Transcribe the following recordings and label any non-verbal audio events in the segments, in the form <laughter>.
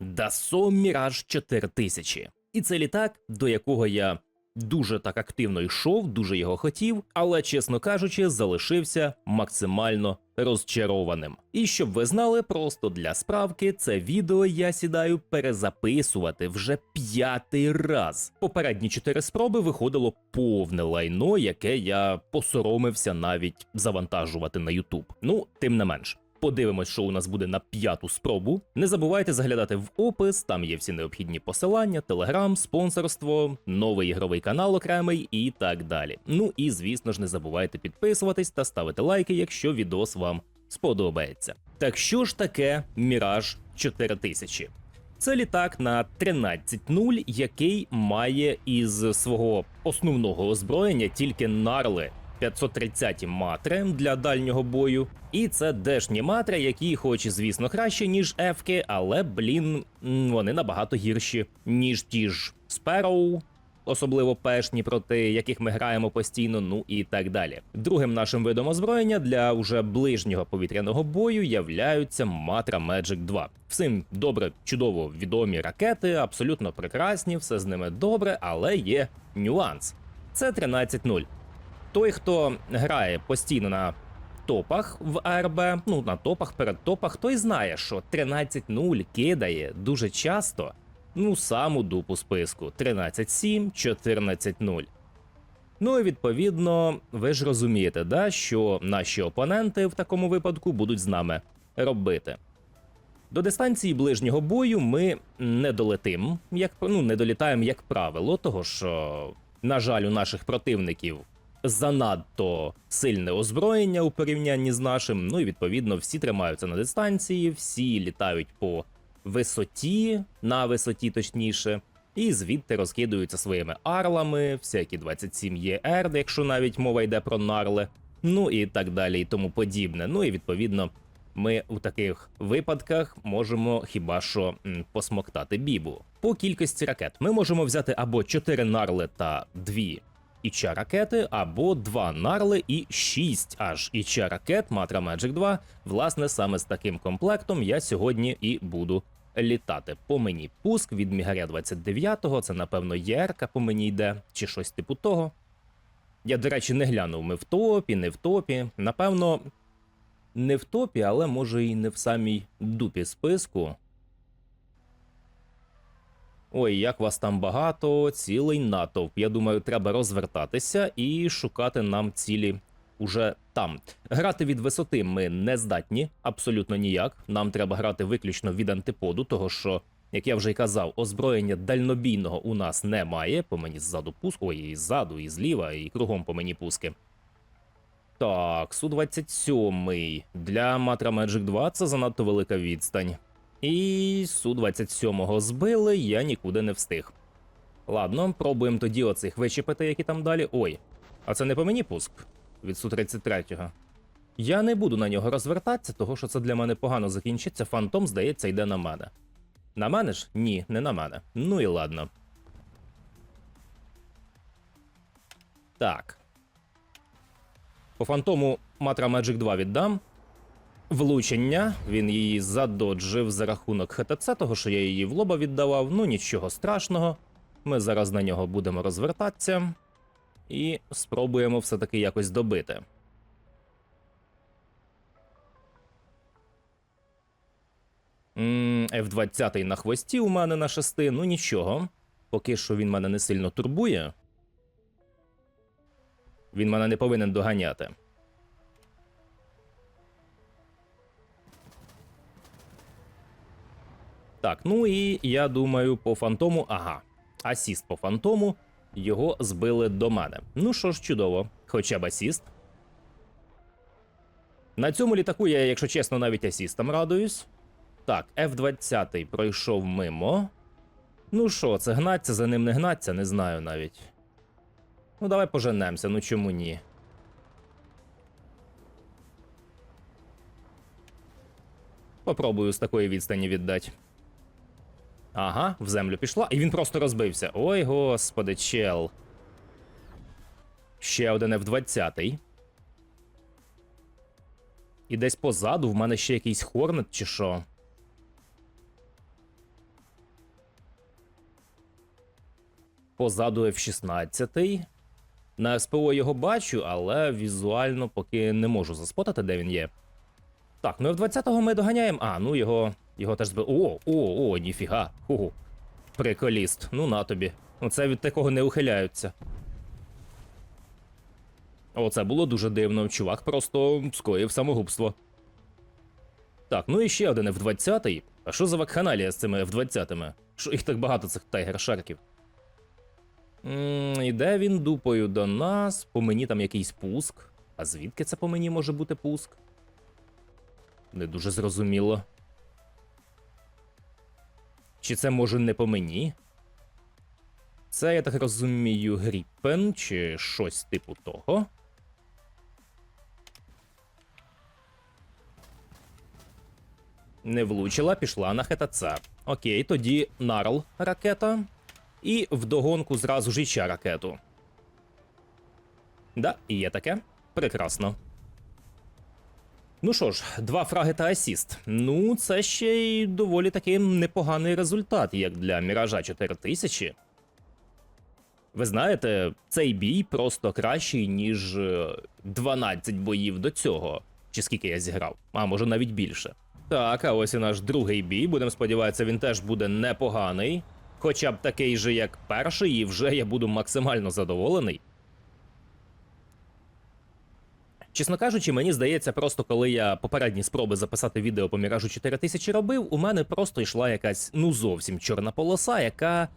Dassault Mirage 4000. І це літак, до якого я дуже так активно йшов, дуже його хотів, але, чесно кажучи, залишився максимально розчарованим. І щоб ви знали, просто для справки, це відео я сідаю перезаписувати вже п'ятий раз. Попередні чотири спроби виходило повне лайно, яке я посоромився навіть завантажувати на YouTube. Ну, тим не менш. Подивимось, що у нас буде на п'яту спробу. Не забувайте заглядати в опис, там є всі необхідні посилання, телеграм, спонсорство, новий ігровий канал окремий і так далі. Ну і звісно ж, не забувайте підписуватись та ставити лайки, якщо відос вам сподобається. Так що ж таке Mirage 4000? Це літак на 13.0, який має із свого основного озброєння тільки нарли 530 матри для дальнього бою. І це дешні матри, які, хоч звісно, краще, ніж ефки, але, блін, вони набагато гірші, ніж ті ж Sparrow, особливо пешні, проти яких ми граємо постійно, ну і так далі. Другим нашим видом озброєння для уже ближнього повітряного бою являються Матра Magic 2. Всім добре, чудово відомі ракети, абсолютно прекрасні, все з ними добре, але є нюанс. Це 13.0 той, хто грає постійно на топах в АРБ, ну на топах, перед топах, той знає, що 13-0 кидає дуже часто, ну саму дупу списку 13-7, 14-0. Ну і відповідно, ви ж розумієте, да, що наші опоненти в такому випадку будуть з нами робити. До дистанції ближнього бою ми не долетим, як ну не долітаємо як правило, того що, на жаль, у наших противників занадто сильне озброєння у порівнянні з нашим. Ну і відповідно всі тримаються на дистанції, всі літають по висоті, на висоті точніше, і звідти розкидаються своїми арлами, всякі 27 ЄР, якщо навіть мова йде про нарли, ну і так далі, і тому подібне. Ну і відповідно. Ми у таких випадках можемо хіба що посмоктати бібу. По кількості ракет ми можемо взяти або 4 нарли та 2 іча ракети, або 2 нарли і 6 аж іча ракет Matra Magic 2. Власне, саме з таким комплектом я сьогодні і буду літати. По мені пуск від Мігаря 29-го, це напевно ЄРК по мені йде, чи щось типу того. Я, до речі, не глянув, ми в топі, не в топі. Напевно, не в топі, але може і не в самій дупі списку. Ой, як вас там багато, цілий натовп. Я думаю, треба розвертатися і шукати нам цілі уже там. Грати від висоти ми не здатні, абсолютно ніяк. Нам треба грати виключно від антиподу, того що, як я вже й казав, озброєння дальнобійного у нас немає. По мені ззаду пуск. Ой, і ззаду, і зліва, і кругом по мені пуски. Так, Су-27 для Матра Magic 2 це занадто велика відстань. І Су-27 збили, я нікуди не встиг. Ладно, пробуємо тоді оцих вичепити, які там далі. Ой, а це не по мені пуск від Су-33. Я не буду на нього розвертатися, того що це для мене погано закінчиться. Фантом, здається, йде на мене. На мене ж? Ні, не на мене. Ну і ладно. Так. По фантому Матра Magic 2 віддам. Влучення. Він її задоджив за рахунок ХТЦ, того що я її в лоба віддавав. Ну нічого страшного. Ми зараз на нього будемо розвертатися і спробуємо все-таки якось добити. М, F20 на хвості у мене на шести. Ну нічого. Поки що він мене не сильно турбує. Він мене не повинен доганяти. Так, ну і я думаю, по фантому. Ага, асіст по фантому. Його збили до мене. Ну що ж, чудово, хоча б асіст. На цьому літаку я, якщо чесно, навіть асістом радуюсь. Так, F-20 пройшов мимо. Ну що, це гнаться, за ним не гнаться, не знаю навіть. Ну, давай поженемося, ну чому ні. Попробую з такої відстані віддати. Ага, в землю пішла, і він просто розбився. Ой, господи, чел. Ще один F-20. І десь позаду в мене ще якийсь Хорнет чи що. Позаду F-16. На СПО його бачу, але візуально поки не можу заспотати, де він є. Так, ну F-20 ми доганяємо. А, ну його. Його теж збив. О, о, о, ніфіга. Ху-ху. Приколіст. Ну на тобі. Оце від такого не ухиляються. Оце було дуже дивно. Чувак просто скоїв самогубство. Так, ну і ще один F-20. А що за вакханалія з цими F-20? Що їх так багато цих тайгер-шарків? Іде він дупою до нас. По мені там якийсь пуск. А звідки це по мені може бути пуск? Не дуже зрозуміло. Чи це може не по мені? Це, я так розумію, Гріппен чи щось типу того. Не влучила, пішла на ХТЦ. Окей, тоді Нарл ракета. І вдогонку зразу ж іще ракету. Да, і є таке. Прекрасно. Ну що ж, два фраги та асіст. Ну, це ще й доволі таки непоганий результат, як для Міража 4000. Ви знаєте, цей бій просто кращий, ніж е, 12 боїв до цього. Чи скільки я зіграв, а може навіть більше. Так, а ось і наш другий бій. Будемо сподіватися, він теж буде непоганий. Хоча б такий же, як перший, і вже я буду максимально задоволений. Чесно кажучи, мені здається, просто коли я попередні спроби записати відео по Міражу 4000 робив, у мене просто йшла якась ну зовсім чорна полоса, яка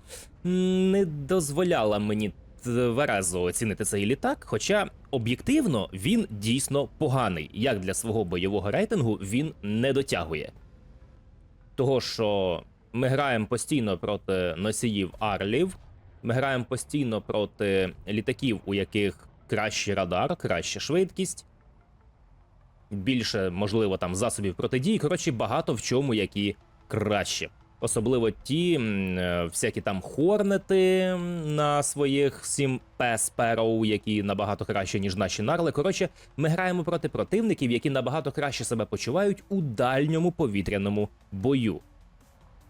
не дозволяла мені тверезо оцінити цей літак. Хоча об'єктивно він дійсно поганий. Як для свого бойового рейтингу він не дотягує. Того, що ми граємо постійно проти носіїв Арлів, ми граємо постійно проти літаків, у яких кращий радар, краща швидкість, більше, можливо, там засобів протидії. Коротше, багато в чому які краще. Особливо ті е, всякі там хорнети на своїх 7 P Sparrow, які набагато краще, ніж наші нарли. Коротше, ми граємо проти противників, які набагато краще себе почувають у дальньому повітряному бою.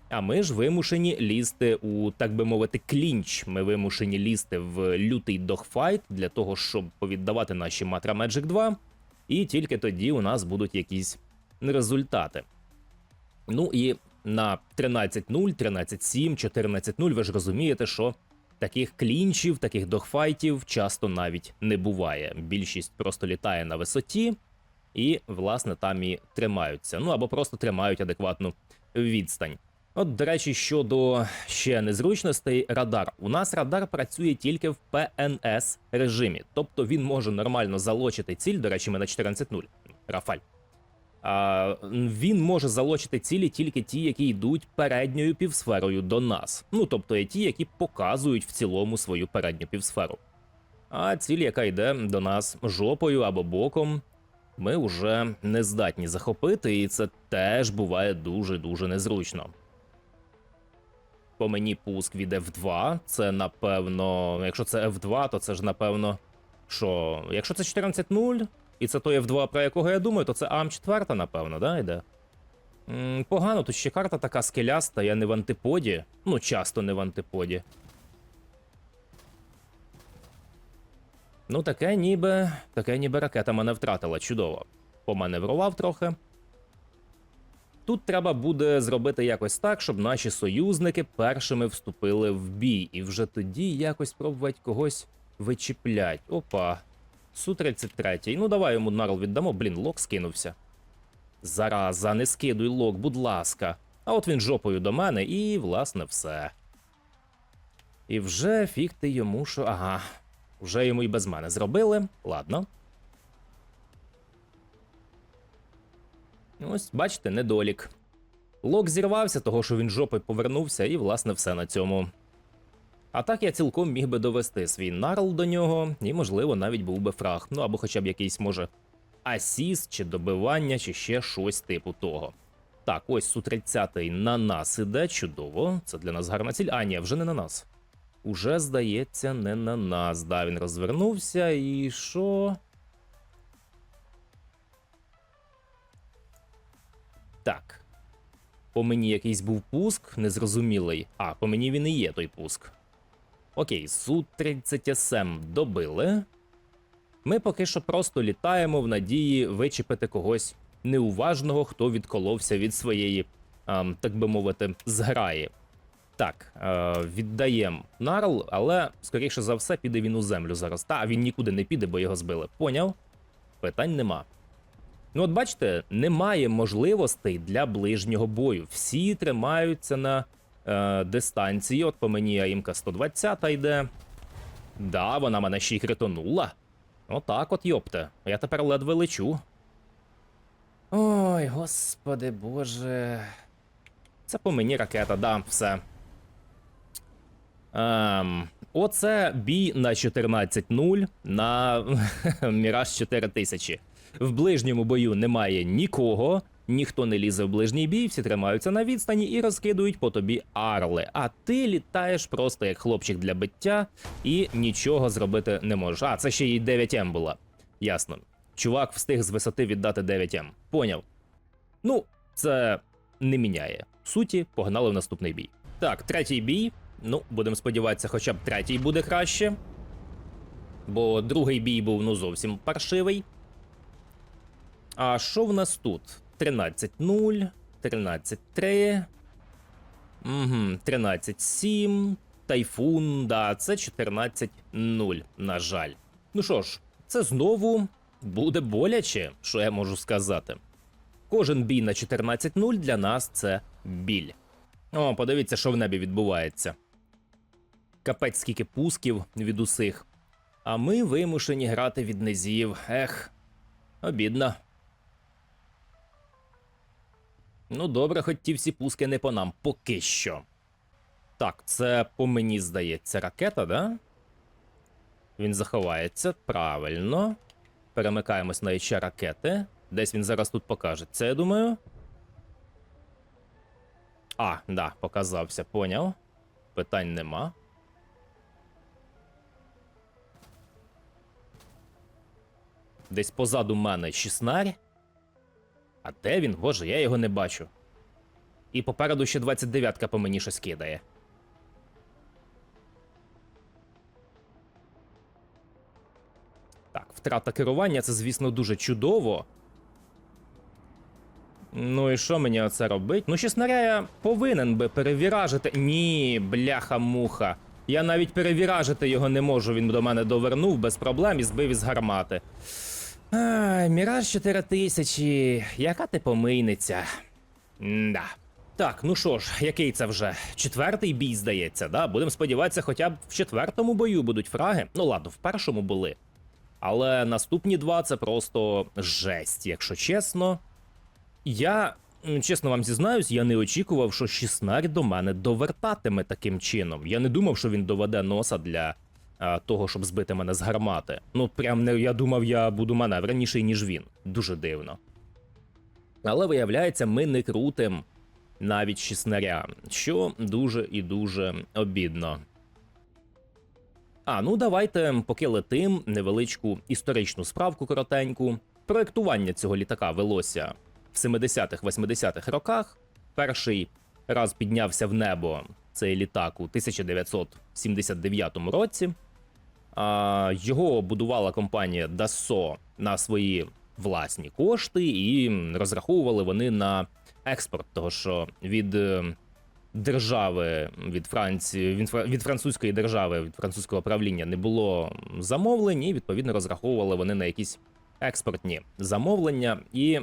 А ми ж вимушені лізти у, так би мовити, клінч. Ми вимушені лізти в лютий догфайт для того, щоб повіддавати наші Matra Magic 2, і тільки тоді у нас будуть якісь результати. Ну і на 13-0, 13-7, 14-0 ви ж розумієте, що таких клінчів, таких догфайтів часто навіть не буває. Більшість просто літає на висоті і, власне, там і тримаються. Ну або просто тримають адекватну відстань. От, до речі, щодо ще незручностей, радар. У нас радар працює тільки в ПНС режимі, тобто він може нормально залочити ціль. До речі, ми на 14.0. Рафаль. А, він може залочити цілі тільки ті, які йдуть передньою півсферою до нас. Ну тобто є ті, які показують в цілому свою передню півсферу. А ціль, яка йде до нас жопою або боком, ми вже не здатні захопити, і це теж буває дуже-дуже незручно. По мені пуск від F2. Це напевно. Якщо це F2, то це ж напевно. Що, якщо це 14.0, і це той F2, про якого я думаю, то це АМ4, напевно, да, йде? Погано, тут ще карта така скеляста, я не в антиподі. Ну, часто не в антиподі. Ну, таке ніби. Таке ніби ракета мене втратила. Чудово. Поманеврував трохи. Тут треба буде зробити якось так, щоб наші союзники першими вступили в бій, і вже тоді якось пробувати когось вичіплять. Опа. Су-33. Ну давай йому нарл віддамо. Блін, лок скинувся. Зараза, не скидуй лок, будь ласка. А от він жопою до мене, і, власне, все. І вже фіг ти йому, що. Ага. Вже йому і без мене зробили. Ладно. Ось, бачите, недолік. Лок зірвався, того що він жопою повернувся, і, власне, все на цьому. А так я цілком міг би довести свій нарл до нього, і, можливо, навіть був би фраг. Ну або хоча б якийсь, може, асіст, чи добивання, чи ще щось типу того. Так, ось Су-30 на нас іде, чудово. Це для нас гарна ціль. А, ні, вже не на нас. Уже, здається, не на нас. Да, він розвернувся і що? Так. По мені якийсь був пуск незрозумілий. А, по мені він і є той пуск. Окей, Су-30 СМ добили. Ми поки що просто літаємо в надії вичепити когось неуважного, хто відколовся від своєї, ем, так би мовити, зграї. Так, е, віддаємо Нарл, але, скоріше за все, піде він у землю зараз. Та він нікуди не піде, бо його збили. Поняв? Питань нема. Ну, от бачите, немає можливостей для ближнього бою. Всі тримаються на е, дистанції. От по мені АІМКа 120 йде. Да, вона мене ще й критонула. Отак от йопте. Я тепер ледве лечу. Ой, господи боже. Це по мені ракета, да, все. Ем, оце бій на 14-0 на <laughs> Міраж 4000. В ближньому бою немає нікого, ніхто не лізе в ближній бій, всі тримаються на відстані і розкидують по тобі арли. А ти літаєш просто як хлопчик для биття і нічого зробити не можеш. А, це ще й 9М була. Ясно. Чувак встиг з висоти віддати 9М. Поняв. Ну, це не міняє. Суті, погнали в наступний бій. Так, третій бій. Ну, будемо сподіватися, хоча б третій буде краще. Бо другий бій був ну зовсім паршивий. А що в нас тут? 13-0, 13-3. Угу, 13-7. Тайфун, да, це 14-0, на жаль. Ну що ж, це знову буде боляче, що я можу сказати. Кожен бій на 14-0 для нас це біль. О, подивіться, що в небі відбувається. Капець скільки пусків від усіх. А ми вимушені грати від низів. Ех, обідно. Ну, добре, хоч ті всі пуски не по нам, поки що. Так, це по мені здається ракета, да? Він заховається. Правильно. Перемикаємось на ще ракети. Десь він зараз тут покажеться, я думаю. А, да, показався, поняв. Питань нема. Десь позаду мене шіснарь. А де він? Боже, я його не бачу. І попереду ще 29-ка по мені щось кидає. Так, втрата керування це, звісно, дуже чудово. Ну і що мені оце робить? Ну, шіснаря я повинен би перевіражити. Ні, бляха-муха. Я навіть перевіражити його не можу. Він до мене довернув без проблем і збив із гармати. Ай, Міраж 4000, яка ти помийниця. Да. Так, ну що ж, який це вже? Четвертий бій, здається, да? Будемо сподіватися, хоча б в четвертому бою будуть фраги. Ну ладно, в першому були. Але наступні два це просто жесть, якщо чесно. Я, чесно вам зізнаюсь, я не очікував, що Шіснарь до мене довертатиме таким чином. Я не думав, що він доведе носа для а, того, щоб збити мене з гармати. Ну, прям не я думав, я буду маневреніший, ніж він. Дуже дивно. Але виявляється, ми не крутим навіть шіснаря, що дуже і дуже обідно. А, ну давайте, поки летим, невеличку історичну справку коротеньку. Проектування цього літака велося в 70-х-80-х роках. Перший раз піднявся в небо цей літак у 1979 році. Його будувала компанія Dassault на свої власні кошти, і розраховували вони на експорт, того що від е, держави від Франції, від, фра- від французької держави, від французького правління не було замовлень, і відповідно розраховували вони на якісь експортні замовлення. І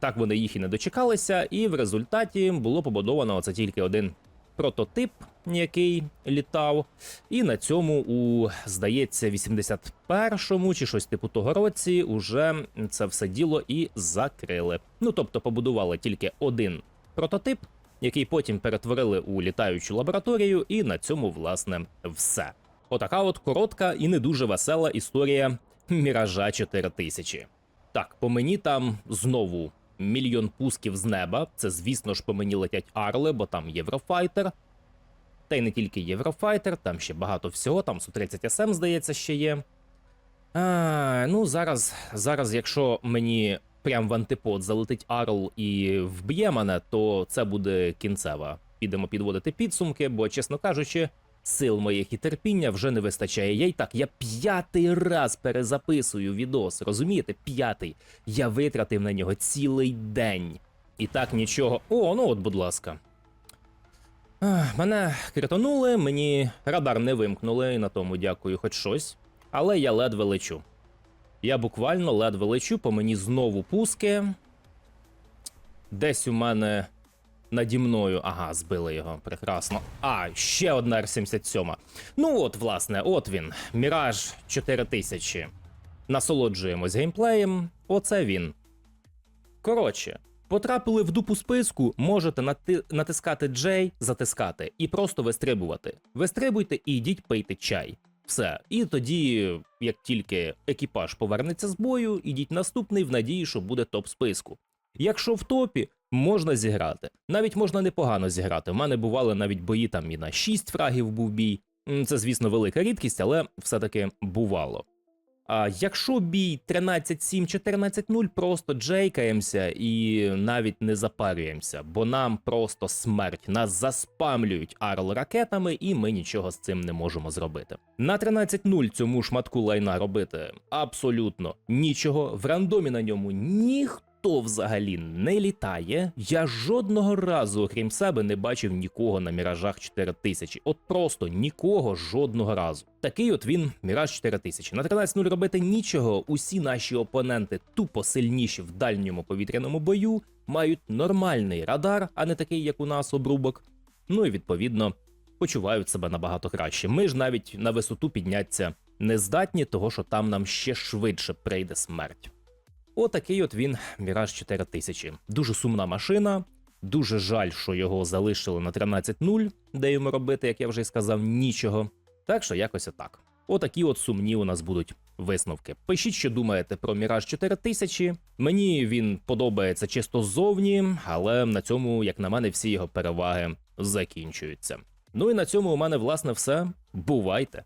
так вони їх і не дочекалися, і в результаті було побудовано оце тільки один прототип, який літав. І на цьому, у здається, 81-му чи щось типу того році, уже це все діло і закрили. Ну тобто побудували тільки один прототип, який потім перетворили у літаючу лабораторію, і на цьому, власне, все. Отака от коротка і не дуже весела історія Міража 4000. Так, по мені там знову мільйон пусків з неба. Це, звісно ж, по мені летять Арли, бо там Єврофайтер. Та й не тільки Єврофайтер, там ще багато всього, там Су-30 СМ, здається, ще є. А, ну, зараз, зараз, якщо мені прям в антипод залетить Арл і вб'є мене, то це буде кінцева. Підемо підводити підсумки, бо, чесно кажучи, сил моїх і терпіння вже не вистачає. Я й так, я п'ятий раз перезаписую відос, розумієте? П'ятий. Я витратив на нього цілий день. І так нічого. О, ну от, будь ласка. Мене критонули, мені радар не вимкнули, і на тому дякую, хоч щось. Але я ледве лечу. Я буквально ледве лечу, по мені знову пуски. Десь у мене наді мною. Ага, збили його. Прекрасно. А, ще одна Р-77. Ну от, власне, от він. Міраж 4000. Насолоджуємось геймплеєм. Оце він. Коротше, потрапили в дупу списку, можете нати- натискати J, затискати і просто вистрибувати. Вистрибуйте і йдіть пийте чай. Все. І тоді, як тільки екіпаж повернеться з бою, ідіть наступний в надії, що буде топ списку. Якщо в топі, можна зіграти. Навіть можна непогано зіграти. У мене бували навіть бої там і на 6 фрагів був бій. Це, звісно, велика рідкість, але все-таки бувало. А якщо бій 13-7, 14-0, просто джейкаємося і навіть не запарюємося, бо нам просто смерть. Нас заспамлюють арл ракетами, і ми нічого з цим не можемо зробити. На 13-0 цьому шматку лайна робити абсолютно нічого. В рандомі на ньому ніхто взагалі не літає. Я жодного разу, окрім себе, не бачив нікого на міражах 4000. От просто нікого жодного разу. Такий от він, Міраж 4000. На 13-0 робити нічого. Усі наші опоненти тупо сильніші в дальньому повітряному бою, мають нормальний радар, а не такий, як у нас обрубок. Ну і відповідно почувають себе набагато краще. Ми ж навіть на висоту підняться не здатні, того що там нам ще швидше прийде смерть. Отакий от він, Міраж 4000. Дуже сумна машина. Дуже жаль, що його залишили на 13.0, де йому робити, як я вже й сказав, нічого. Так що якось отак. Отакі от сумні у нас будуть висновки. Пишіть, що думаєте про Міраж 4000. Мені він подобається чисто ззовні, але на цьому, як на мене, всі його переваги закінчуються. Ну і на цьому у мене власне все. Бувайте!